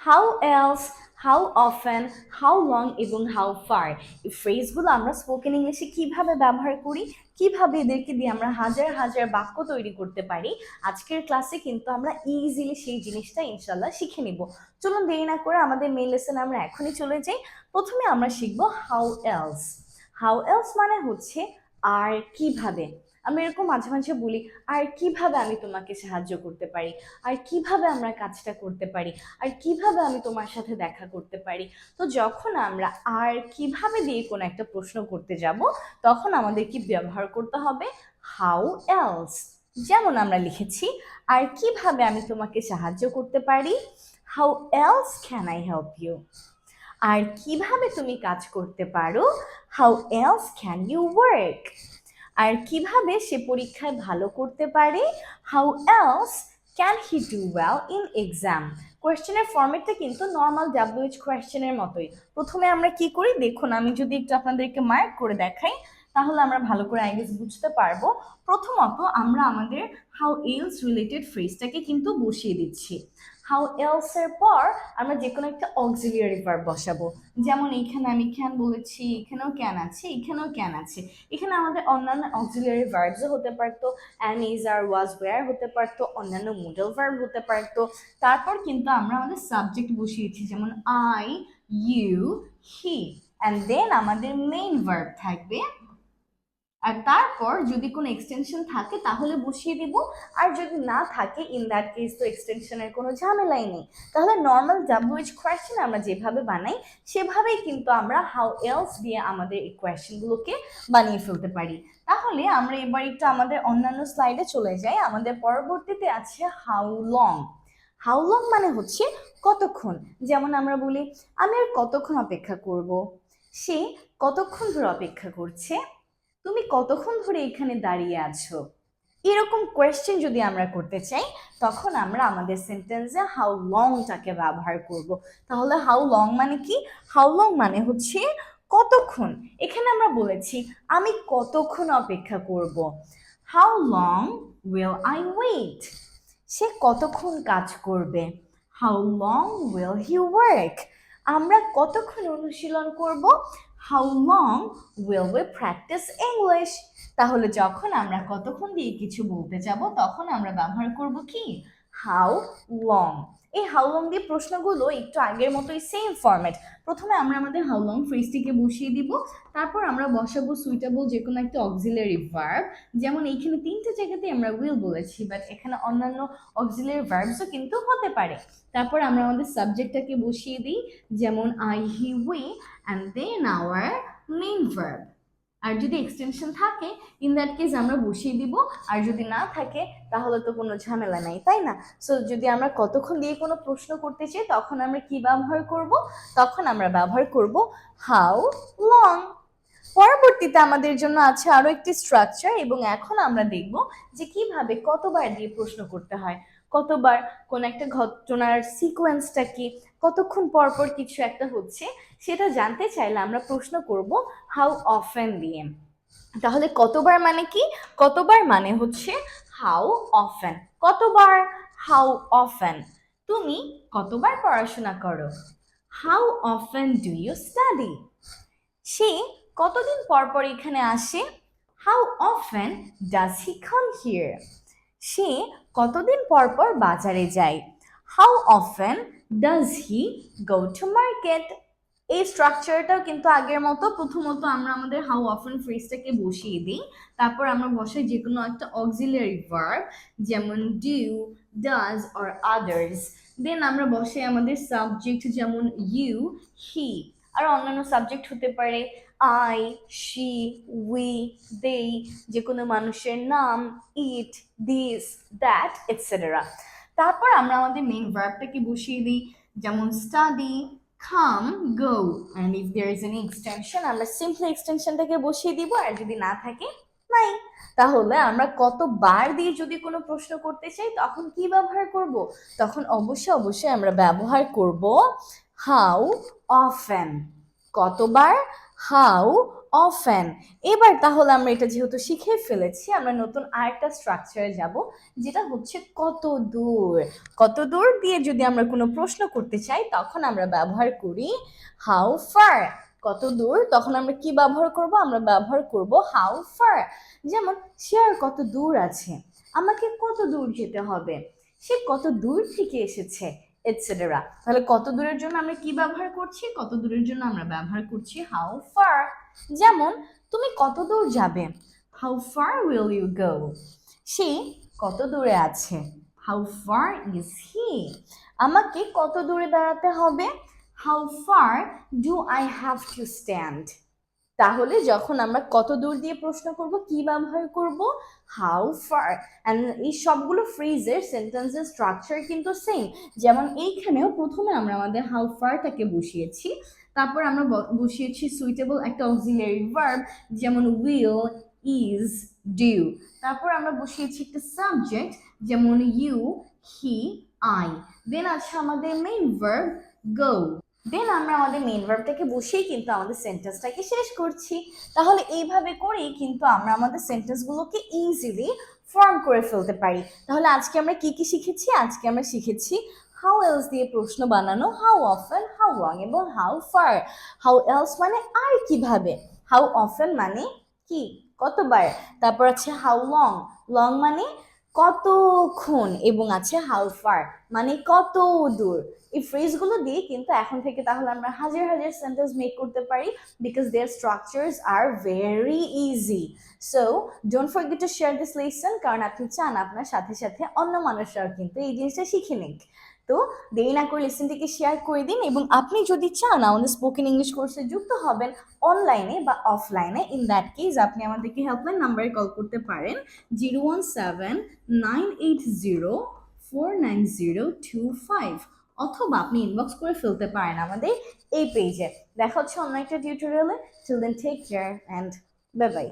How else how often how long এবং how far এই ফ্রেজগুলো আমরা স্পোকেন ইংলিশে কীভাবে ব্যবহার করি? কীভাবে এদেরকে দিয়ে আমরা হাজার হাজার বাক্য তৈরি করতে পারি? আজকের ক্লাসে কিন্তু আমরা ইজিলি সেই জিনিসটা ইনশাল্লাহ শিখে নিব। চলুন দেরি না করে আমাদের মেইন লেসনে আমরা এখনই চলে যাই। প্রথমে আমরা শিখব হাউ এলস হাউ এলস মানে হচ্ছে আর কীভাবে। আমরা এরকম মাঝে মাঝে বলি, আর কীভাবে আমি তোমাকে সাহায্য করতে পারি? আর কীভাবে আমরা কাজটা করতে পারি? আর কীভাবে আমি তোমার সাথে দেখা করতে পারি? তো যখন আমরা আর কীভাবে দিয়ে কোনো একটা প্রশ্ন করতে যাব, তখন আমাদের কি ব্যবহার করতে হবে? হাউ এলস যেমন আমরা লিখেছি, আর কীভাবে আমি তোমাকে সাহায্য করতে পারি? How else can I help you আর কীভাবে তুমি কাজ করতে পারো? How else can you work আর কীভাবে সে পরীক্ষায় ভালো করতে পারে? How else can he do well in exam কোয়েশ্চেনের ফর্মেটটা কিন্তু নর্মাল ডাব্লিউএইচ কোয়েশ্চেনের মতোই। প্রথমে আমরা কি করি? দেখুন, আমি যদি একটু আপনাদেরকে মার্ক করে দেখাই, তাহলে আমরা ভালো করে আই গেস বুঝতে পারব। প্রথমত আমরা আমাদের হাউ এলস রিলেটেড ফ্রেজটাকে কিন্তু বসিয়ে দিচ্ছি। হাউ এলস এর পর আমরা যে কোনো একটা অক্সিলিয়ারি ভার্ব বসাবো। যেমন এইখানে আমি ক্যান বলেছি, এখানেও ক্যান আছে, এখানেও ক্যান আছে। এখানে আমাদের অন্যান্য অক্সিলিয়ারি ভার্বসও হতে পারতো am is are was were হতে পারতো, অন্যান্য মুডল ভার্ব হতে পারতো। তারপর কিন্তু আমরা আমাদের সাবজেক্ট বসিয়েছি, যেমন I you he and then আমাদের মেইন ভার্ব থাকবে আর তারপর যদি কোনো এক্সটেনশন থাকে, তাহলে বসিয়ে দিব। আর যদি না থাকে ইন দ্যাট কেস তো এক্সটেনশনের কোনো ঝামেলাই নেই। তাহলে নর্মাল ডাব্লিউএইচ কোয়েশ্চেন আমরা যেভাবে বানাই, সেভাবেই কিন্তু আমরা হাউ এলস দিয়ে আমাদের এই কোয়েশ্চেনগুলোকে বানিয়ে ফেলতে পারি। তাহলে আমরা এবার একটু আমাদের অন্যান্য স্লাইডে চলে যাই। আমাদের পরবর্তীতে আছে হাউ লং হাউ লং মানে হচ্ছে কতক্ষণ? যেমন আমরা বলি, আমি আর কতক্ষণ অপেক্ষা করব? সে কতক্ষণ ধরে অপেক্ষা করছে? তুমি কতক্ষণ ধরে এখানে দাঁড়িয়ে আছো? এরকম কোয়েশ্চেন যদি আমরা করতে চাই, তখন আমরা আমাদের সেন্টেন্সে হাউ লংটাকে ব্যবহার করব। তাহলে হাউ লং মানে কি? হাউ লং মানে হচ্ছে কতক্ষণ? এখানে আমরা বলেছি, আমি কতক্ষণ অপেক্ষা করব? How long will I wait সে কতক্ষণ কাজ করবে? How long will he work আমরা কতক্ষণ অনুশীলন করব? How long will we practise English তাহলে যখন আমরা কতক্ষণ দিয়ে কিছু বলতে যাব, তখন আমরা ব্যবহার করব কি? হাউ লং এই হাউ লং দিয়ে প্রশ্নগুলো একটু আগের মতোই সেম ফরম্যাট প্রথমে আমরা আমাদের হাউ লং ফ্রেজটিকে বসিয়ে দিব। তারপর আমরা বসাবো সুইটেবল যে কোনো একটা অক্সিলারি ভার্ব যেমন এইখানে তিনটে জায়গাতে আমরা উইল বলেছি বাট এখানে অন্যান্য অক্সিলারি ভার্বসও কিন্তু হতে পারে। তারপর আমরা আমাদের সাবজেক্টটাকে বসিয়ে দিই, যেমন I he we and then our main verb আর যদি এক্সটেনশন থাকে ইন দ্যাট কেস আমরা বসিয়ে দিব। আর যদি না থাকে, তাহলে তো কোনো ঝামেলা নাই, তাই না? সো যদি আমরা কতক্ষণ দিয়ে কোনো প্রশ্ন করতে চাই, তখন আমরা কি ব্যবহার করব? তখন আমরা ব্যবহার করব হাউ লং পরবর্তীতে আমাদের জন্য আছে আরও একটি স্ট্রাকচার এবং এখন আমরা দেখব যে কীভাবে কতবার দিয়ে প্রশ্ন করতে হয়। কতবার কোন একটা ঘটনার সিকোয়েন্সটা কি? কতক্ষণ পর পর কিছু একটা হচ্ছে, সেটা জানতে চাইলে আমরা প্রশ্ন করব হাউ অফেন দিয়ে। তাহলে কতবার মানে কি? কতবার মানে হচ্ছে হাউ অফেন কতবার? হাউ অফেন তুমি কতবার পড়াশোনা করো? How often do you study সে কতদিন পর পর এখানে আসে? How often does he come here সে কতদিন পর পর বাজারে যায়? How often does he go to market এই স্ট্রাকচারটাও কিন্তু আগের মতো, প্রথমত আমরা আমাদের হাউ অফেন ফ্রেজটাকে বসিয়ে দিই। তারপর আমরা বসাই যে কোনো একটা অক্সিলারি ভার্ব যেমন do does or others then আমরা বসাই আমাদের সাবজেক্ট যেমন ইউ হি আর অন্যান্য সাবজেক্ট হতে পারে আই শি উই দে যে কোনো মানুষের নাম ইট দিস দ্যাট এটসেট্রা তারপর আমরা আমাদের মেইন ভার্বটাকে বসিয়ে দিই, যেমন study come go and if there is any extension আমরা সিম্পলি এক্সটেনশনটাকে বসিয়ে দিব, আর যদি না থাকে, নাই। তাহলে আমরা কতবার দিয়ে যদি কোনো প্রশ্ন করতে চাই, তখন কি ব্যবহার করব? তখন অবশ্যই অবশ্যই আমরা ব্যবহার করব হাউ অফেন কতবার? How often. এবার তাহলে আমরা এটা যেহেতু শিখে ফেলেছি, আমরা নতুন আরেকটা স্ট্রাকচারে যাব, যেটা হচ্ছে কত দূর। কত দূর দিয়ে যদি আমরা কোনো প্রশ্ন করতে চাই, তখন আমরা ব্যবহার করি হাউ ফার কত দূর, তখন আমরা কি ব্যবহার করব? আমরা ব্যবহার করব হাউ ফার যেমন, সে আর কত দূর আছে? আমাকে কত দূর যেতে হবে? সে কত দূর থেকে এসেছে? এটসেটেরা তাহলে কত দূরের জন্য আমরা কি ব্যবহার করছি? কত দূরের জন্য আমরা ব্যবহার করছি হাউ ফার যেমন, তুমি কত দূর যাবে? How far will you go সে কত দূরে আছে? হাউ ফার ইজ হি আমাকে কত দূরে দাঁড়াতে হবে? How far do I have to stand তাহলে যখন আমরা কত দূর দিয়ে প্রশ্ন করব, কি ব্যবহার করব হাউ ফার অ্যান্ড এই সবগুলো ফ্রেজের সেন্টেন্সের স্ট্রাকচার কিন্তু সেম যেমন এইখানেও প্রথমে আমরা আমাদের হাউ ফারটাকে বসিয়েছি, তারপর আমরা বসিয়েছি সুইটেবল একটা অক্সিলারি ভার্ব যেমন উইল ইজ ডিউ তারপর আমরা বসিয়েছি একটা সাবজেক্ট যেমন ইউ হি আই দেন আছে আমাদের মেইন ভার্ব গো দেন আমরা আমাদের মেন ভার্বটাকে বসেই কিন্তু আমাদের সেন্টেন্সটাকে শেষ করছি। তাহলে এইভাবে করেই কিন্তু আমরা আমাদের সেন্টেন্সগুলোকে ইজিলি ফর্ম করে ফেলতে পারি। তাহলে আজকে আমরা কি কি শিখেছি? আজকে আমরা শিখেছি হাউ এলস দিয়ে প্রশ্ন বানানো হাউ অফেন হাউ লং এবং হাউ ফার হাউ এলস মানে আর কীভাবে? হাউ অফেন মানে কি? কতবার? তারপর আছে হাউ লং লং মানে কতক্ষণ এবং আছে হাউ ফার মানে কত দূর? এই ফ্রেজগুলো দিয়ে কিন্তু এখন থেকে তাহলে আমরা হাজার হাজার সেন্টেন্স মেক করতে পারি because their structures are very easy so don't forget to share this lesson কারণ আপনি চান আপনার সাথে সাথে অন্য মানুষরাও কিন্তু এই জিনিসটা শিখে নিক। তো দেরি না করে লেসনটিকে শেয়ার করে দিন এবং আপনি যদি চান আমাদের স্পোকেন ইংলিশ কোর্সে যুক্ত হবেন অনলাইনে বা অফলাইনে ইন দ্যাট কেস আপনি আমাদেরকে হেল্পলাইন নাম্বারে কল করতে পারেন zero one seven nine eight zero four nine zero two five অথবা আপনি ইনবক্স করে ফেলতে পারেন আমাদের এই পেজে দেখা হচ্ছে অন্য একটা টিউটোরিয়ালে then take care and bye bye